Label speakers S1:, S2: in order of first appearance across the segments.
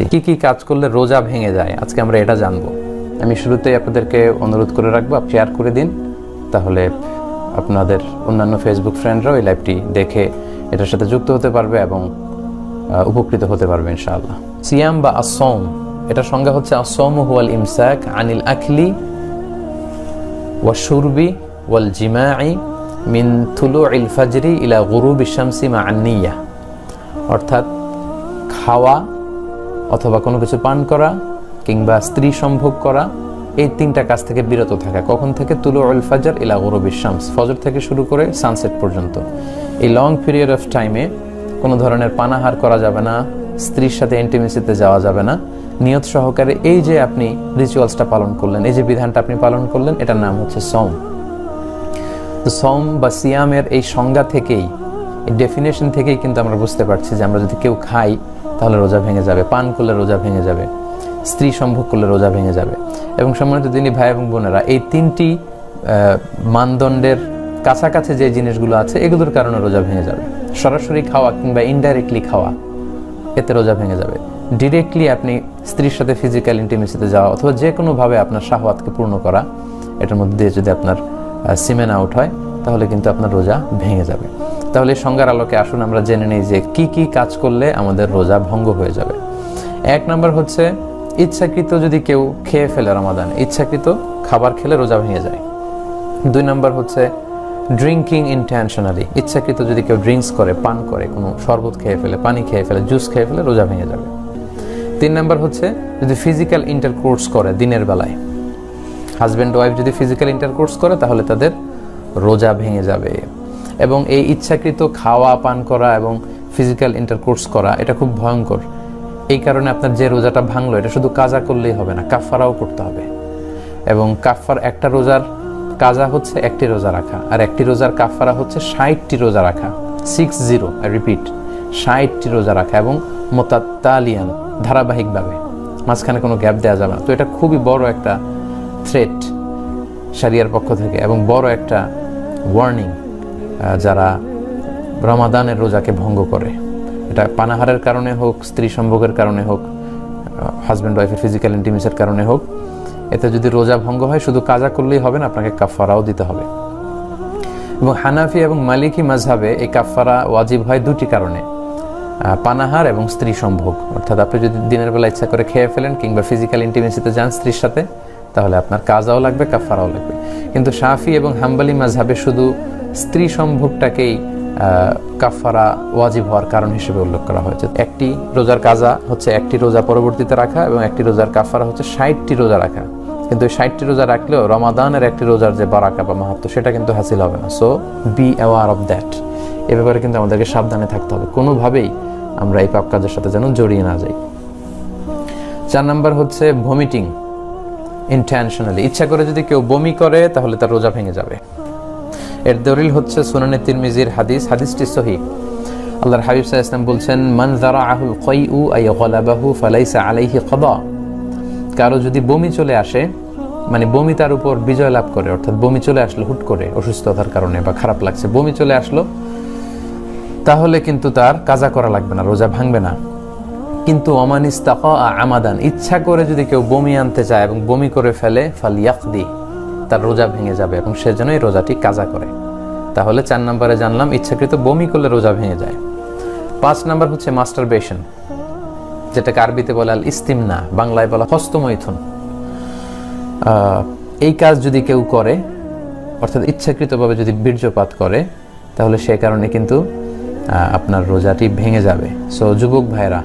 S1: জি কি কি কাজ করলে রোজা ভেঙে যায়? আজকে আমরা এটা জানব। আমি শুরুতেই আপনাদেরকে অনুরোধ করে রাখব শেয়ার করে দিন। তাহলে আপনাদের অন্যান্য ফেসবুক ফ্রেন্ডরাও এই লাইভটি দেখে এটার সাথে যুক্ত হতে পারবে এবং উপকৃত হতে পারবে ইনশাআল্লাহ। সিয়াম বা আসম এটা সংজ্ঞা হচ্ছে আসম হুয়াল ইমসাক আনিল আখলি ওয়াশুরবি ওয়াল জিমাই মিন থুলু ইল ফাজরি ইলা গুরুবি শামসি মা অর্থাৎ খাওয়া অথবা কোনো কিছু পান করা কিংবা স্ত্রী সম্ভোগ করা, এই তিনটা কাজ থেকে বিরত থাকা। কখন থেকে? তুলো উল ফাজার ইলা গুরুবি শামস। ফজর থেকে শুরু করে সানসেট পর্যন্ত। এই লং পিরিয়ড অফ টাইমে কোনো ধরনের পানাহার করা যাবে না, স্ত্রীর সাথে ইন্টিমেসিতে যাওয়া যাবে না। নিয়ত সহকারে এই যে আপনি রিচুয়ালসটা পালন করলেন, এই যে বিধানটা আপনি পালন করলেন, এটার নাম হচ্ছে সম সম বা সিয়ামের এই সংজ্ঞা থেকেই, এই ডেফিনেশন থেকেই কিন্তু আমরা বুঝতে পারছি যে আমরা যদি কেউ খাই তাহলে রোজা ভেঙে যাবে, পান করলে রোজা ভেঙে যাবে, স্ত্রী সম্ভোগ করলে রোজা ভেঙে যাবে। এবং সম্মানিত তিনি ভাই এবং বোনেরা, এই তিনটি মানদণ্ডের কাছাকাছি যে জিনিসগুলো আছে, এগুলোর কারণে রোজা ভেঙে যাবে। সরাসরি খাওয়া কিংবা ইনডাইরেক্টলি খাওয়া, এতে রোজা ভেঙে যাবে। ডিরেক্টলি আপনি স্ত্রীর সাথে ফিজিক্যাল ইন্টিমেসিতে যাওয়া অথবা যে কোনোভাবে আপনার শাহওয়াতকে পূর্ণ করা, এটার মধ্যে দিয়ে যদি আপনার সিমেন আউট হয়, তাহলে কিন্তু আপনার রোজা ভেঙে যাবে। তাহলে সংজ্ঞার আলোকে আসুন, আমরা জেনে নিই যে কি কি কাজ করলে আমাদের রোজা ভঙ্গ হয়ে যাবে। এক নম্বর হচ্ছে, ইচ্ছাকৃত যদি কেউ খেয়ে ফেলে রমাদান, ইচ্ছাকৃত খাবার খেলে রোজা ভেঙে যায়। দুই নম্বর হচ্ছে ড্রিঙ্কিং ইন্টেনশনালি ইচ্ছাকৃত যদি কেউ ড্রিঙ্কস করে, পান করে, কোনো শরবত খেয়ে ফেলে, পানি খেয়ে ফেলে জুস খেয়ে ফেলে, রোজা ভেঙে যাবে। তিন নম্বর হচ্ছে, যদি ফিজিক্যাল ইন্টারকোর্স করে দিনের বেলায় হাজব্যান্ড ওয়াইফ যদি ফিজিক্যাল ইন্টারকোর্স করে, তাহলে তাদের রোজা ভেঙে যাবে। এবং এই ইচ্ছাকৃত খাওয়া, পান করা এবং ফিজিক্যাল ইন্টারকোর্স করা, এটা খুব ভয়ঙ্কর। এই কারণে আপনার যে রোজাটা ভাঙলো, এটা শুধু কাজা করলেই হবে না কাফারাও করতে হবে। এবং কাফার একটা রোজার কাজা হচ্ছে একটি রোজা রাখা, আর একটি রোজার কাফারা হচ্ছে ষাটটি রোজা রাখা সিক্স জিরো রিপিট ষাটটি রোজা রাখা এবং মোতাত্তালিয়ান, ধারাবাহিকভাবে। মাঝখানে কোনো গ্যাপ দেওয়া যাবে না। তো এটা খুবই বড় একটা থ্রেট সারিয়ার পক্ষ থেকে, এবং বড় একটা ওয়ার্নিং যারা রমাদানের রোজাকে ভঙ্গ করে। এটা পানাহারের কারণে হোক, স্ত্রী সম্ভোগের কারণে হোক হাজব্যান্ড ওয়াইফের ফিজিক্যাল ইন্টিমেসের কারণে হোক, এতে যদি রোজা ভঙ্গ হয়, শুধু কাজা করলেই হবে না, আপনাকে কাফারাও দিতে হবে। এবং হানাফি এবং মালিকি মাঝহাবে এই কাফারা ওয়াজিব হয় দুটি কারণে পানাহার এবং স্ত্রী সম্ভোগ। অর্থাৎ আপনি যদি দিনের বেলা ইচ্ছা করে খেয়ে ফেলেন কিংবা ফিজিক্যাল ইন্টিমেসিতে যান স্ত্রীর সাথে, তাহলে আপনার কাজাও লাগবে কাফারাও লাগবে। কিন্তু শাফি এবং হাম্বালি মাঝহাবে শুধু স্ত্রী সম্ভোগটাকেই কাফারা ওয়াজিব হওয়ার কারণ হিসেবে উল্লেখ করা হয়েছে। একটি রোজার কাজা হচ্ছে একটি রোজা পরবর্তীতে রাখা এবং একটি রোজার কাফারা হচ্ছে ষাটটি রোজা রাখা। কিন্তু ওই ষাটটি রোজা রাখলেও রমাদানের একটি রোজার যে বারাকা বা মাহাত্ম সেটা কিন্তু হাসিল হবে না। So be aware of that এ ব্যাপারে কিন্তু আমাদেরকে সাবধানে থাকতে হবে। কোনোভাবেই আমরা এই পাপ কাজের সাথে যেন জড়িয়ে না যাই। চার নাম্বার হচ্ছে ভমিটিং ইন্টেনশনালি ইচ্ছা করে যদি কেউ বমি করে, তাহলে তার রোজা ভেঙে যাবে। এর দলিল হচ্ছে সুনানে তিরমিজির হাদিস, হাদিসটি সহি। আল্লাহর হাবিব আলাইহি ওয়াসাল্লাম বলছেন, মান যারাআহুল কাইউ আই গলাবাহু ফালাইসা আলাইহি কাদা। কারও যদি বমি চলে আসে মানে বমি তার উপর বিজয় লাভ করে, অর্থাৎ বমি চলে আসলো হুট করে, অসুস্থতার কারণে বা খারাপ লাগছে, বমি চলে আসলো, তাহলে কিন্তু তার কাজা করা লাগবে না, রোজা ভাঙবে না। কিন্তু অমানিস্তাকা আমাদান, ইচ্ছা করে যদি কেউ বমি আনতে চায় এবং বমি করে ফেলে ফাল ইয়াকদি তার রোজা ভেঙে যাবে এবং সেজন্য এই রোজাটি কাজা করে। তাহলে চার নম্বরে জানলাম, ইচ্ছাকৃত বমি করলে রোজা ভেঙে যায়। পাঁচ নাম্বার হচ্ছে মাস্টার মাস্টারবেশন, যেটাকে আরবিতে বলে আল ইস্তিমনা বাংলায় বলা হস্তমৈথুন। এই কাজ যদি কেউ করে, অর্থাৎ ইচ্ছাকৃতভাবে যদি বীর্যপাত করে, তাহলে সে কারণে কিন্তু আপনার রোজাটি ভেঙে যাবে। সো যুবক ভাইরা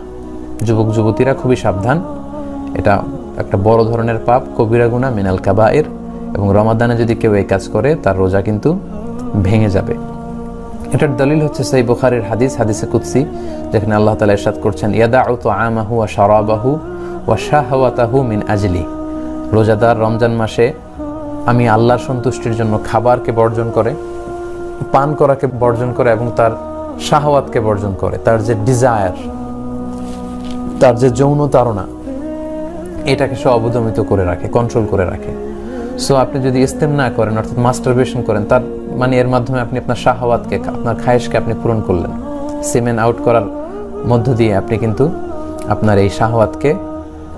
S1: যুবক যুবতীরা খুবই সাবধান। এটা একটা বড় ধরনের পাপ, কবিরা গুণা মিনাল কাবায়ের। এবং রমাদানে যদি কেউ এই কাজ করে, তার রোজা কিন্তু ভেঙে যাবে। এটার দলিল হচ্ছে সেই বুখারের হাদিস, হাদিসে কুৎসি যেখানে আল্লাহ তালা ইরশাদ করছেন, ইয়াদাউ তো আমাহু ওয়া শারাবাহু ওয়া শাহওয়াতাহু মিন আজলি। রোজাদার রমজান মাসে আমি আল্লাহর সন্তুষ্টির জন্য খাবারকে বর্জন করে, পান করাকে বর্জন করে এবং তার শাহওয়াতকে বর্জন করে, তার যে ডিজায়ার তার যে যৌন এটাকে সে অবদমিত করে রাখে কন্ট্রোল করে রাখে। সো আপনি যদি ইস্তেম না করেন, অর্থাৎ মাস্টারবেশন করেন, তার মানে এর মাধ্যমে আপনি আপনার শাহওয়াতকে, আপনার খায়েশকে আপনি পূরণ করলেন। সিমেন আউট করার মধ্য দিয়ে আপনি কিন্তু আপনার এই শাহওয়াতকে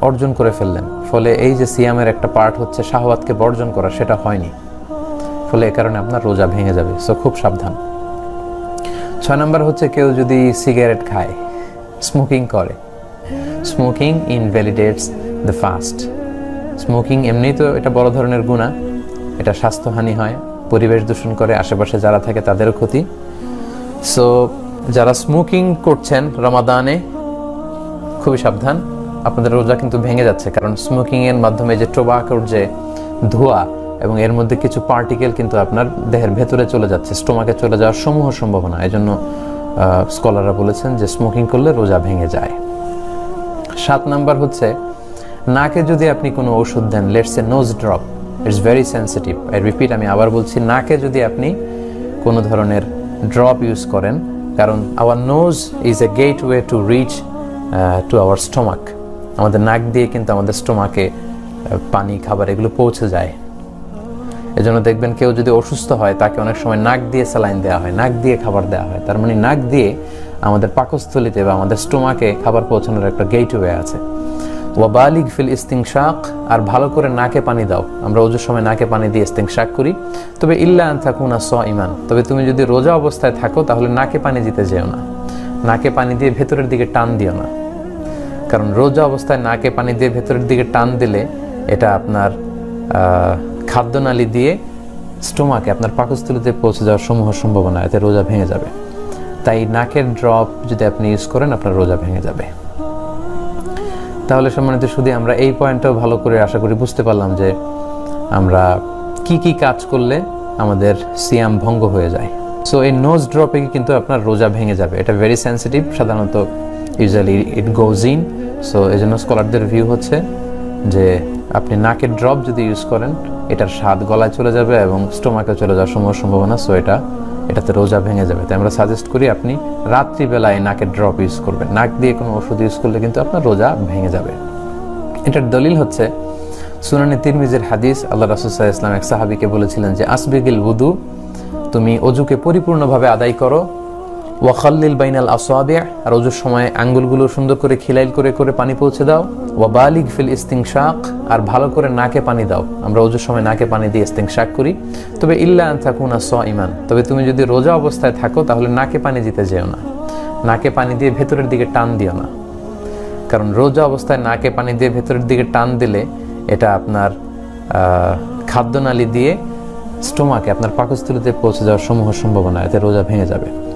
S1: অর্জন করে ফেললেন। ফলে এই যে সিয়ামের একটা পার্ট হচ্ছে শাহওয়াতকে বর্জন করা, সেটা হয়নি। ফলে এ কারণে আপনার রোজা ভেঙে যাবে। সো খুব সাবধান। ছয় নম্বর হচ্ছে কেউ যদি সিগারেট খায় স্মোকিং করে smoking invalidates the fast smoking এমনি তো এটা বড় ধরনের গুণা। এটা স্বাস্থ্যহানি হয়, পরিবেশ দূষণ করে, আশেপাশে যারা থাকে তাদেরও ক্ষতি। সো যারা স্মোকিং করছেন রমাদানে, খুবই সাবধান। আপনাদের রোজা কিন্তু ভেঙে যাচ্ছে, কারণ স্মোকিং এর মাধ্যমে যে টোবাকোর যে ধোঁয়া এবং এর মধ্যে কিছু পার্টিকেল কিন্তু আপনার দেহের ভেতরে চলে যাচ্ছে, স্টোমাকে চলে যাওয়ার সমূহ সম্ভাবনা। এই জন্য স্কলাররা বলেছেন যে স্মোকিং করলে রোজা ভেঙে যায়। সাত নাম্বার হচ্ছে নাকে যদি আপনি কোনো ওষুধ দেন let's a nose drop it's very sensitive I repeat আমি আবার বলছি, নাকে যদি আপনি কোনো ধরনের ড্রপ ইউজ করেন, কারণ our nose is a gateway to reach to our stomach আমাদের নাক দিয়ে কিন্তু আমাদের স্টোমাকে পানি, খাবার এগুলো পৌঁছে যায়। এজন্য দেখবেন কেউ যদি অসুস্থ হয়, তাকে অনেক সময় নাক দিয়ে স্যালাইন দেওয়া হয়, নাক দিয়ে খাবার দেওয়া হয়। তার মানে নাক দিয়ে আমাদের পাকস্থলিতে বা আমাদের স্টোমাকে খাবার পৌঁছানোর একটা গেট ওয়ে আছে। ওয়াবালিগ ফিল ইস্তিংশাক, আর ভালো করে নাকে পানি দাও। আমরা ওজোর সময় নাকে পানি দিয়ে ইস্তিংশাক করি। তবে ইল্লা আন থাকুনা স ইমান তবে তুমি যদি রোজা অবস্থায় থাকো, তাহলে নাকে পানি দিতে যেও না। নাকে পানি দিয়ে ভেতরের দিকে টান দিও না। কারণ রোজা অবস্থায় নাকে পানি দিয়ে ভেতরের দিকে টান দিলে এটা আপনার খাদ্যনালী দিয়ে স্টোমাকে, আপনার পাকস্থলিতে পৌঁছে যাওয়ার সমূহ সম্ভাবনা, এতে রোজা ভেঙে যাবে। তাই নাকের ড্রপ যদি আপনি ইউজ করেন, আপনার রোজা ভেঙে যাবে। তাহলে সম্মানিত শুধু আমরা এই পয়েন্টটাও ভালো করে আশা করি বুঝতে পারলাম যে আমরা কি কি কাজ করলে আমাদের সিয়াম ভঙ্গ হয়ে যায়। সো এই নোজ ড্রপে কিন্তু আপনার রোজা ভেঙে যাবে। এটা ভেরি সেন্সিটিভ সাধারণত usually it goes in so এই জন্য স্কলারদের ভিউ হচ্ছে যে আপনি নাকের ড্রপ যদি ইউজ করেন, এটার স্বাদ গলায় চলে যাবে এবং স্টোমাকে চলে যাওয়ার সময় সম্ভাবনা সো এটা এটাতে রোজা ভেঙে যাবে। তাই আমরা সাজেস্ট করি আপনি রাত্রিবেলায় নাকের ড্রপ ইউজ করবেন। নাক দিয়ে কোনো ওষুধ ইউজ করলে কিন্তু আপনার রোজা ভেঙে যাবে। এটার দলিল হচ্ছে, সুনানি তিরমিজের হাদিস, আল্লাহ রাসুসাহ ইসলাম এক সাহাবিকে বলেছিলেন যে, আসবিগিল উদু তুমি অজুকে পরিপূর্ণভাবে আদায় করো ওয়াখাল্লিল বাইনাল আসোয়াবে আর অজুর সময় আঙ্গুলগুলো সুন্দর করে খিলাইল করে করে পানি পৌঁছে দাও। ওয়া বালিগ ফিল ইস্তিংশাক, আর ভালো করে নাকে পানি দাও। আমরা অজুর সময় নাকে পানি দিয়ে ইস্তিংশাক করি। তবে ইল্লা থাকুনা স ইমান তবে তুমি যদি রোজা অবস্থায় থাকো, তাহলে নাকে পানি দিতে যেও না। নাকে পানি দিয়ে ভেতরের দিকে টান দিও না। কারণ রোজা অবস্থায় নাকে পানি দিয়ে ভেতরের দিকে টান দিলে এটা আপনার খাদ্যনালী দিয়ে স্টোমাকে, আপনার পাকস্থলিতে পৌঁছে যাওয়ার সমূহ সম্ভাবনা, এতে রোজা ভেঙে যাবে।